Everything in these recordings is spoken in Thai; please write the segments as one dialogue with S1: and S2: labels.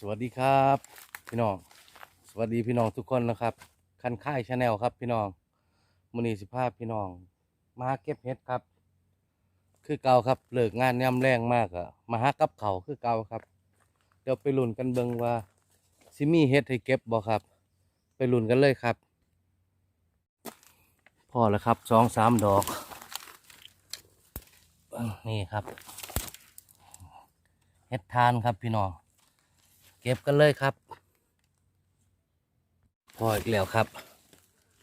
S1: สวัสดีครับ พี่น้อง สวัสดีพี่น้องทุกคนนะครับ คันค่ายชาแนลครับ พี่น้องมือนีสิภาพพี่น้อง มาเก็บเห็ดครับ คือเก่าครับเลิกงานย่ำแรงมากอะมาหากับเขาคือเก่าครับ เดี๋ยวไปลุ้นกันเบิงว่าซิมีเห็ดให้เก็บบ่ครับ ไปลุ้นกันเลยครับ พอแล้วครับสองสามดอกนี่ครับเห็ดทานครับพี่น้อง ก็บกันเลยครับ พออีกแล้วครับ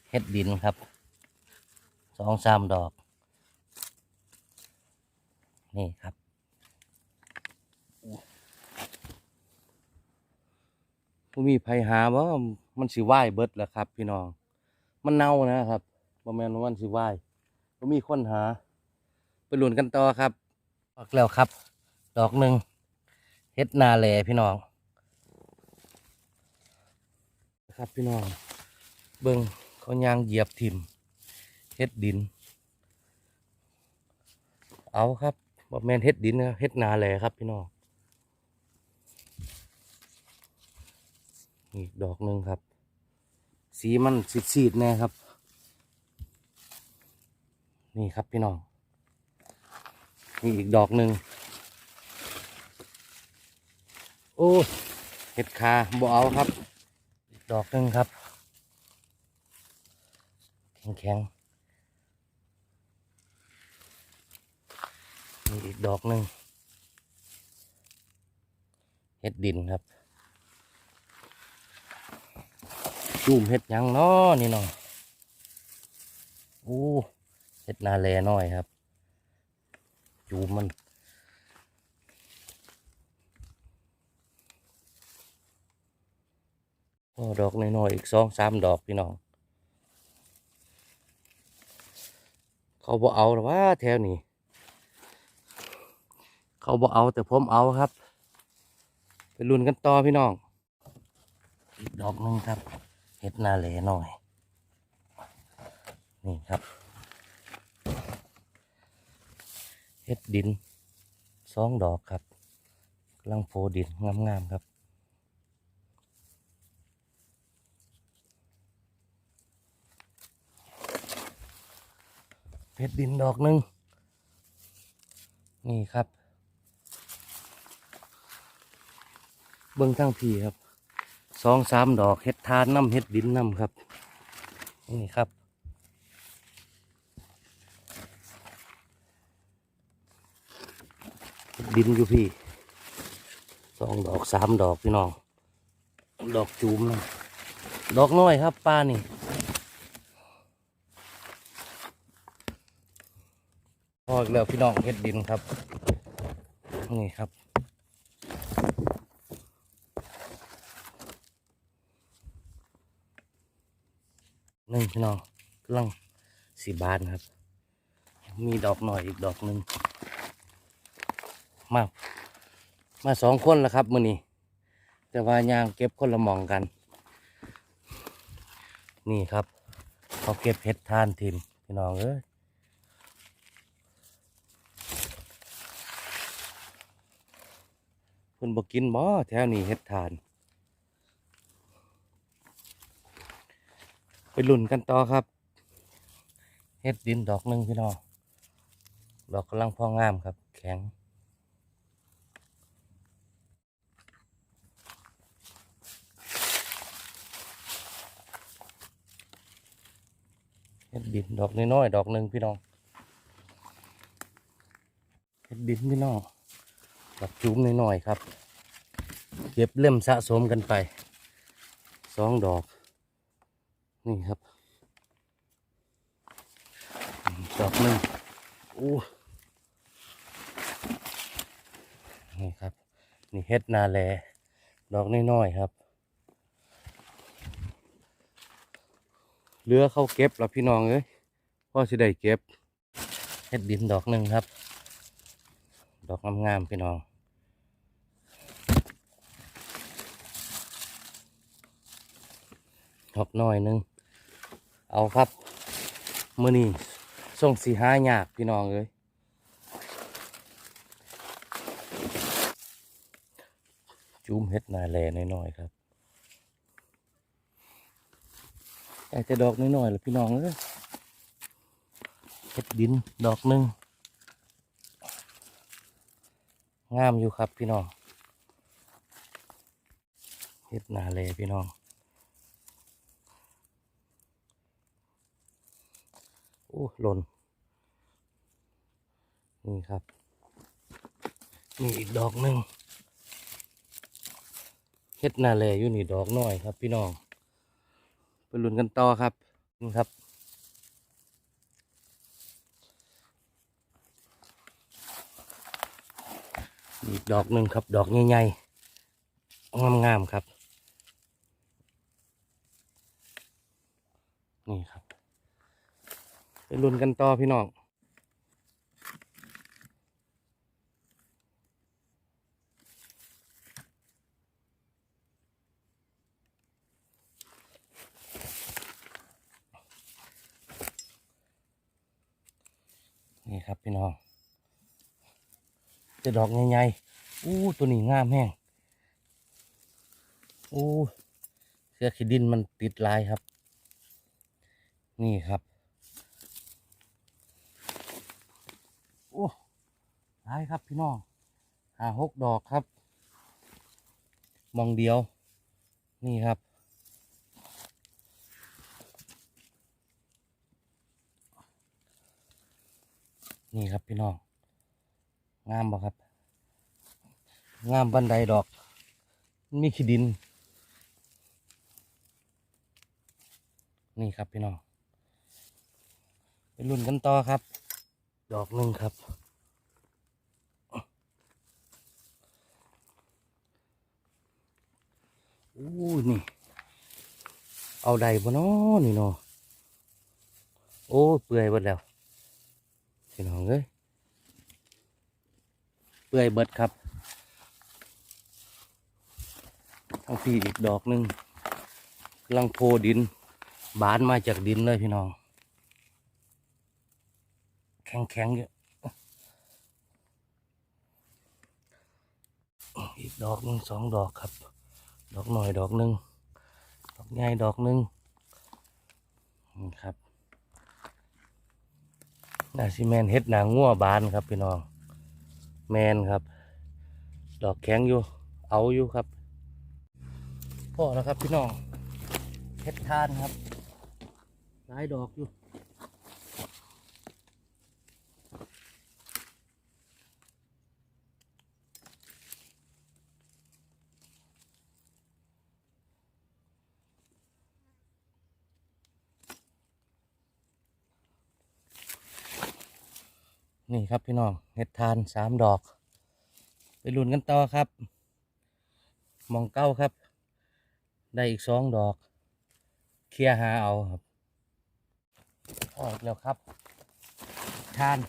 S1: เห็ดดินครับสองสามดอก นี่ครับผู้มีภัยหาว่ามันสิว่ายเบิดแล้วครับ พี่น้อง มันเน่านะครับบ่แม่นว่ามันสิว่ายบ่มีคนหา ไปหลุนกันต่อครับออกแล้วครับ ดอกหนึ่งเฮ็ดนาแลพี่น้อง ครับพี่น้อง เบิ่งเขายางเหยียบถิ่มเฮ็ดดิน เอาครับบ่แมนเฮ็ดดินนะเฮ็ดนาแหลครับพี่น้องนี่ดอกหนึ่งครับ สีมันสีดๆแน่ครับ นี่ครับพี่น้องนี่อีกดอกหนึ่งโอ้เห็ดคาบ่เอาครับ ดอกหนึ่งครับ แข็งๆนี่อีกดอกหนึ่งเห็ดดินครับจูมเห็ดยังน้อนี่น้องโอ้เห็ดนาแลน้อยครับ จูมมัน โอ้ดอกน้อยๆอีกสองสามดอกพี่น้อง เขาบ่เอาหรือว่าแถวนี้ เขาบ่เอาแต่ผมเอาครับ ไปลุ้นกันต่อพี่น้อง อีกดอกหนึงครับ เห็ดนาแหลหน่อย นี่ครับ เห็ดดินสองดอกครับกำลังโผล่ดินงามๆครับ เพชรดินดอกหนึ่งนี่ครับ เบิ้องทั้งพี่ครับสองสามดอกเห็ดทานน้ำเห็ดดินน้ำครับ นี่ครับดดินอยู่พี่สองดอกสามดอกพี่น้อง ดอกจูมนะดอกน้อยครับป้านี่ อีกแล้วพี่น้องเฮ็ดดินครับ นี่ครับหนึ่งพี่น้องกำลังสีบานครับ มีดอกหน่อยอีกดอกหนึ่งมา มาสองคนแล้วครับมือนี้แต่ว่ายางเก็บคนละหมองกัน นี่ครับเขาเก็บเห็ดทานทิมพี่น้องเอ้ย เพิ่นบ่กินบ่แถวนี้เฮ็ดทาน ไปลุ่นกันต่อครับเฮ็ดดินดอกหนึ่งพี่น้องดอกกำลังพองามครับ แข็งเฮ็ดดินดอกน้อยๆดอกหนึ่งพี่น้องเฮ็ดดินพี่น้อง ดอกจุ้มหน่อยๆครับ เก็บเล่มสะสมกันไปสองดอก นี่ครับ ดอกหนึ่งอู้นี่ครับ นี่เฮ็ดนาแล ดอกน้อยๆครับเหลือเขาเก็บแล้วพี่น้องเอ้ยพ่อสิได้เก็บเฮ็ดดินดอกหนึ่งครับ ดอกงามๆพี่น้องดอกน้อยนึง เอาครับมือนี้ส่งสีห้ายากพี่น้องเลยจุ้มเฮ็ดนาแลน้อยๆครับแต่จะดอกน้อยๆแหละพี่น้องเอ้ยเฮ็ดดินดอกหนึ่ง งามอยู่ครับพี่น้องเฮ็ดนาแลพี่น้อง โอ้หล่น นี่ครับ นี่อีกดอกหนึ่งเฮ็ดนาแลอยู่นี่ดอกน้อยครับ พี่น้องไปลุ้นกันต่อครับนี่ครับ อีกดอกหนึ่งครับ ดอกใหญ่ๆงามๆครับ นี่ครับไปลุ้นกันต่อพี่น้องนี่ครับพี่น้อง จะดอกใหญ่ๆอู้ตัวนี้งามแห้งอู้เสื้อขีดินมันติดลายครับ นี่ครับโอ้ลายครับพี่น้องหาหกดอกครับ มองเดียว นี่ครับนี่ครับพี่น้อง งามบ่ครับ งามบันไดดอก มีขี้ดิน นี่ครับพี่น้องไปรุ่นกันต่อครับ ดอกหนึ่งครับ อู้นี่ เอาใดบ่น้อนี่เนาะโอ้ เปื่อยหมดแล้วพี่น้องเอ้ย ปื่อยเบิดครับทั้งพี่อีกดอกหนึ่งกำลังโพดิน บานมาจากดินเลยพี่น้อง แข็งแข็งๆอยู่อีกดอกหนึ่งสองดอกครับ ดอกหน่อยดอกหนึ่งดอกใหญ่ดอกหนึ่งนี่ครับนาซิแมนเฮ็ดหนางงัวบานครับพี่น้อง แมนครับ ดอกแข็งอยู่ เอาอยู่ครับพ่อแล้วครับพี่น้องเพชรทานครับหลายดอกอยู่ นี่ครับพี่น้องเห็ดทานสามดอก ไปลุ้นกันต่อครับ มองเก้าครับ ได้อีกสองดอก เคลียหาเอาครับ ออกแล้วครับ ทาน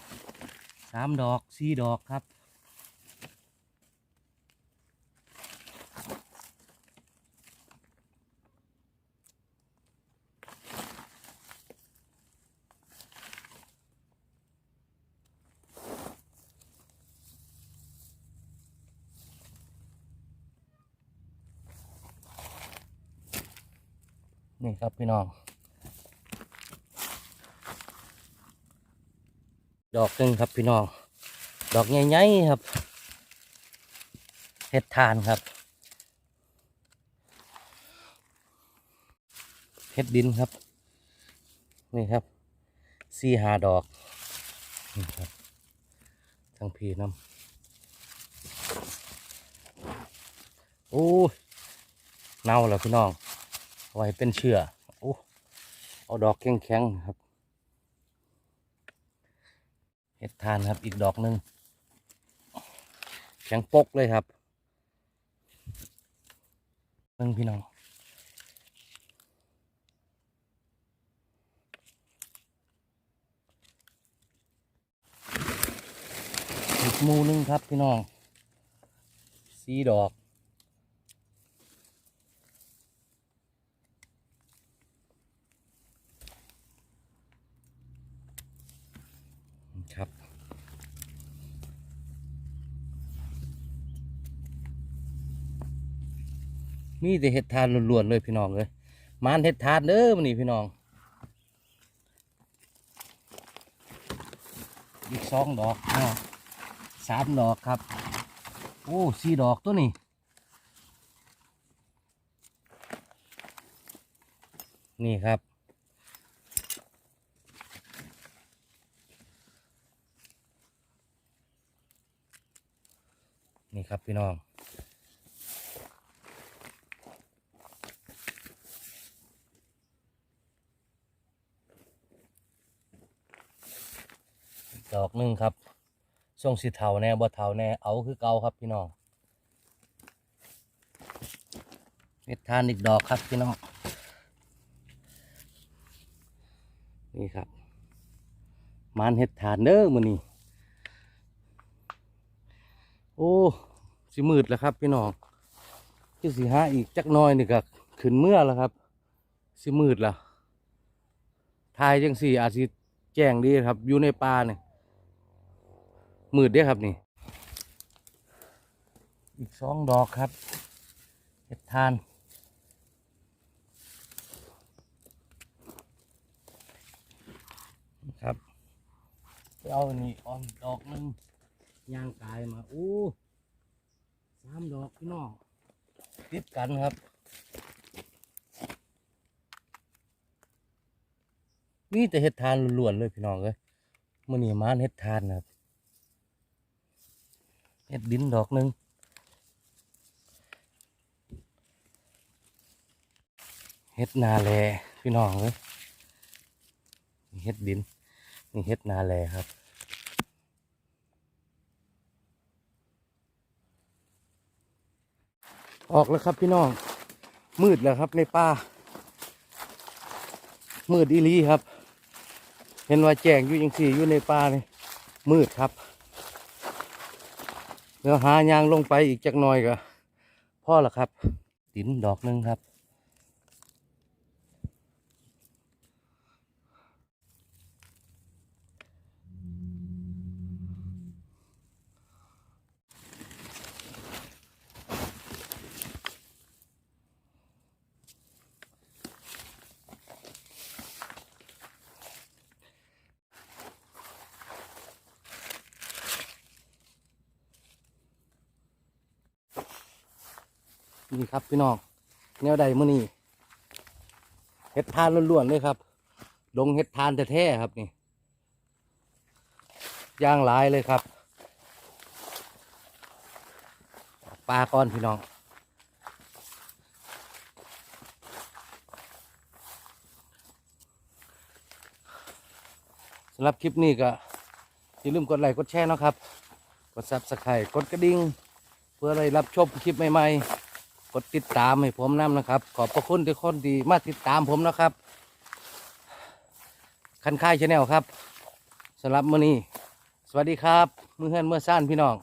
S1: สามดอกสี่ดอกครับ นี่ครับพี่น้อง ดอกหนึ่งครับพี่น้อง ดอกใหญ่ๆครับเห็ดทานครับเห็ดดินครับ นี่ครับสี่หาดอกนี่ครับทั้งพีน้ำโอ้เน่าแล้วพี่น้อง ไว้เป็นเชื่อโอ้เอาดอกแข็งๆครับเห็ดทานครับอีกดอกหนึ่งแข็งปกเลยครับเบิ่งพี่น้องอีกมูหนึงครับพี่น้องสีดอก ครับ น มีแต่เห็ดทานล้วนๆเลยพี่น้องเลยมานเห็ดทานเด้อมันนี่พี่น้อง อีกสองดอกเนาะสามดอกครับ โอ้สี่ดอกตัวนี้นี่ครับนี่ครับพี่น้อง ดอกหนึ่งครับช่วงสีเทาแน่บ่เทาแน่เอาคือเก่าครับพี่น้องเม็ดทานอีกดอกครับพี่น้องนี่ครับมานเห็ดทานเด้อมือนี้โอ้สิมืดแล้วครับพี่น้องคือสีห้าอีกจักน้อยนี่ก็ขึ้นเมื่อแล้วครับสิมืดแล้วทายจังสี่อาจสิแจ้งดีครับอยู่ในป่าเนี่ย มืดเด้อครับนี่ อีกสองดอกครับเห็ดทาน ครับเอาอันนี้ออมดอกหนึงย่างกายมาโอ้สามดอกพี่น้องติดกันครับมีแต่เห็ดทานล้วนๆเลยพี่น้องเลยมันนี่มานเห็ดทานครับ เห็ดดินดอกหนึ่งเห็ดนาแลพี่น้องเลยนี่เห็ดดินนี่เห็ดนาแลครับออกแล้วครับพี่น้อง มืดแล้วครับในป่ามืดอีลีครับ เห็นว่าแจ้งอยู่ยังสี่อยู่ในป่านี่มืดครับ เดี๋ยวหายางลงไปอีกจักหน่อยก็พ่อละครับ ตินดอกหนึ่งครับ นี่ครับพี่น้อง แนวใดมื่อนี้เห็ดทานล้วนๆเลยครับดงเห็ดทานแท้ๆครับนี่ย่างหลายเลยครับ ปลาก้อนพี่น้องสำหรับคลิปนี้ก็อย่าลืมกดไลค์กดแชร์นะครับ กดซับสไครต์กดกระดิ่ง เพื่อได้รับชมคลิปใหม่ ๆ ดติดตามให้ผมนำนะครับ ขอบพระคุณทุกคนดีมาติดตามผมนะครับ คันค่ายชาแนลครับสำหรับมื้อนี้ สวัสดีครับ มือเฮือนเมื่อซ่านพี่น้อง